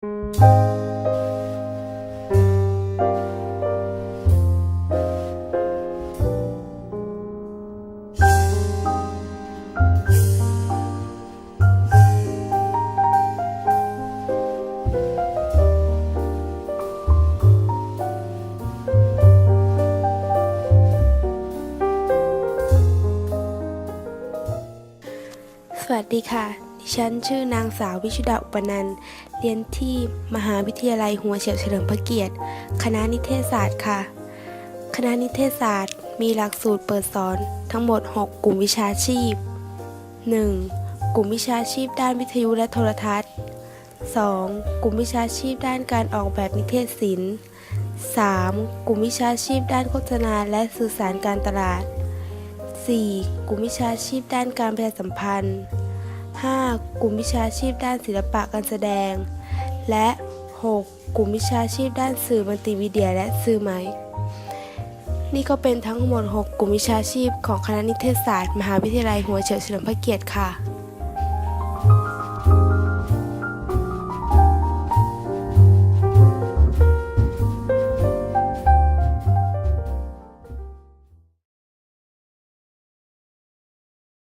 สวัสดีค่ะ ฉันชื่อนางสาววิชุดาอุปนันเรียนที่มหาวิทยาลัยหัวเฉียวเฉลิมพระเกียรติ คณะนิเทศศาสตร์ค่ะ คณะนิเทศศาสตร์ มีหลักสูตรเปิดสอนทั้งหมด 6 กลุ่มวิชาชีพ 1. กลุ่มวิชาชีพด้านวิทยุและโทรทัศน์ 2. กลุ่มวิชาชีพด้านการออกแบบนิเทศศิลป์ 3. กลุ่มวิชาชีพด้านโฆษณาและสื่อสารการตลาด 4. กลุ่มวิชาชีพด้านการประชาสัมพันธ์ 5. กลุ่มวิชาชีพด้านศิลปะการแสดง และ 6. กลุ่มวิชาชีพด้านสื่อมัลติมีเดียและสื่อใหม่ นี่ก็เป็นทั้งหมด 6 กลุ่มวิชาชีพของคณะนิเทศศาสตร์ มหาวิทยาลัยหัวเฉียวเฉลิมพระเกียรติค่ะ